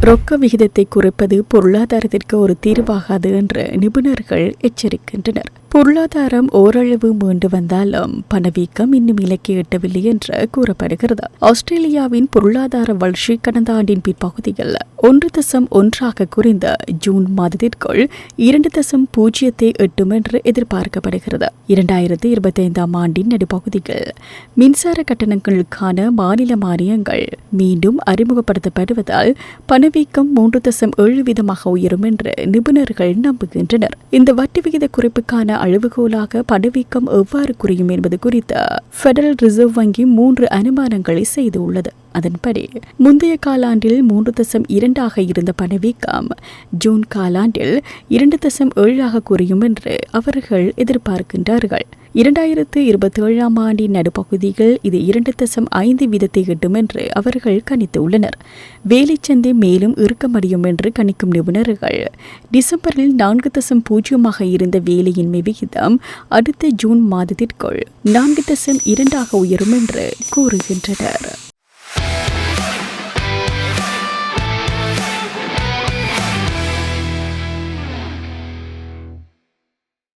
ரொக்க விகிதத்தை குறைப்பது பொருளாதாரத்திற்கு ஒரு தீர்வாகாது என்று நிபுணர்கள் எச்சரிக்கின்றனர். பொருளாதாரம் ஓரளவு மீண்டு வந்தாலும் பணவீக்கம் இன்னும் இலக்கை எட்டவில்லை என்று கூறப்படுகிறது. ஆஸ்திரேலியாவின் பொருளாதார வளர்ச்சி கடந்த ஆண்டின் பிற்பகுதியில் ஒன்று தசம் ஒன்றாக குறைந்த ஜூன் மாதத்திற்குள் இரண்டு தசம் பூஜ்ஜியத்தை எட்டும் என்று எதிர்பார்க்கப்படுகிறது. இரண்டாயிரத்தி இருபத்தைந்தாம் ஆண்டின் நடுப்பகுதியில் மின்சார கட்டணங்களுக்கான மாநில மானியங்கள் மீண்டும் அறிமுகப்படுத்தப்படுவதால் பணவீக்கம் மூன்று தசம் ஏழு வீதமாக உயரும் என்று நிபுணர்கள் நம்புகின்றனர். இந்த வட்டி விகித குறைப்புக்கான அளவுகோலாக பணவீக்கம் எவ்வாறு குறையும் என்பது குறித்து பெடரல் ரிசர்வ் வங்கி மூன்று அனுமானங்களை செய்துள்ளது. அதன்படி முந்தைய காலாண்டில் மூன்று தசம் இரண்டாக இருந்த பணவீக்கம் ஜூன் காலாண்டில் இரண்டு தசம் ஏழாக குறையும் என்று அவர்கள் எதிர்பார்க்கின்றார்கள். இரண்டாயிரத்து இருபத்தி ஏழாம் ஆண்டின் நடுப்பகுதியில் இது இரண்டு தசம் ஐந்து வீதத்தை எட்டும் என்று அவர்கள் கணித்துள்ளனர். வேலைச்சந்தை மேலும் இறுக்கமடையும் என்று கணிக்கும் நிபுணர்கள் டிசம்பரில் நான்கு தசம் பூஜ்ஜியமாக இருந்த வேலையின்மை விகிதம் அடுத்த ஜூன் மாதத்திற்குள் நான்கு தசம் இரண்டாக உயரும் என்று கூறுகின்றனர்.